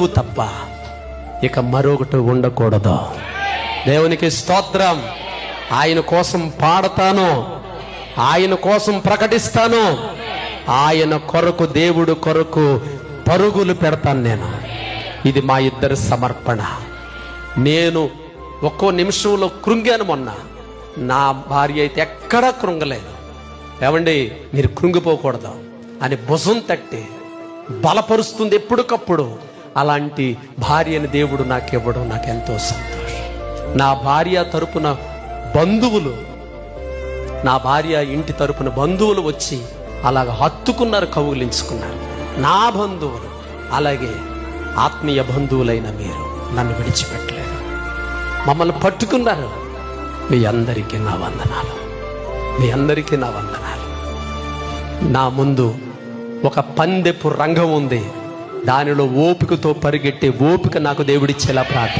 బంధువు తప్ప ఇక మరొకటి ఉండకూడదు. దేవునికి స్తోత్రం. ఆయన కోసం పాడతాను. ఆయన కోసం ప్రకటిస్తాను. ఆయన కొరకు దేవుడు కొరకు పరుగులు పెడతాను నేను. ఇది మా ఇద్దరి సమర్పణ. నేను ఒక్కో నిమిషంలో కృంగాను మొన్న. నా భార్య అయితే ఎక్కడా కృంగలేదు. ఏమండి మీరు కృంగిపోకూడదు అని భుజం తట్టి బలపరుస్తుంది ఎప్పటికప్పుడు. అలాంటి భార్యని దేవుడు నాకు ఇవ్వడం నాకు ఎంతో సంతోషం. నా భార్య తరపున బంధువులు నా భార్య ఇంటి తరపున బంధువులు వచ్చి అలాగ హత్తుకున్నారు కౌగిలించుకున్నారు. నా బంధువులు అలాగే ఆత్మీయ బంధువులైన మీరు నన్ను విడిచిపెట్టలేదు. మమ్మల్ని పట్టుకున్నారు. మీ అందరికీ నా వందనాలు. మీ అందరికీ నా వందనాలు. నా ముందు ఒక పందెపు రంగం ఉంది. దానిలో ఓపికతో పరిగెట్టే ఓపిక నాకు దేవుడిచ్చేలా ప్రార్థన.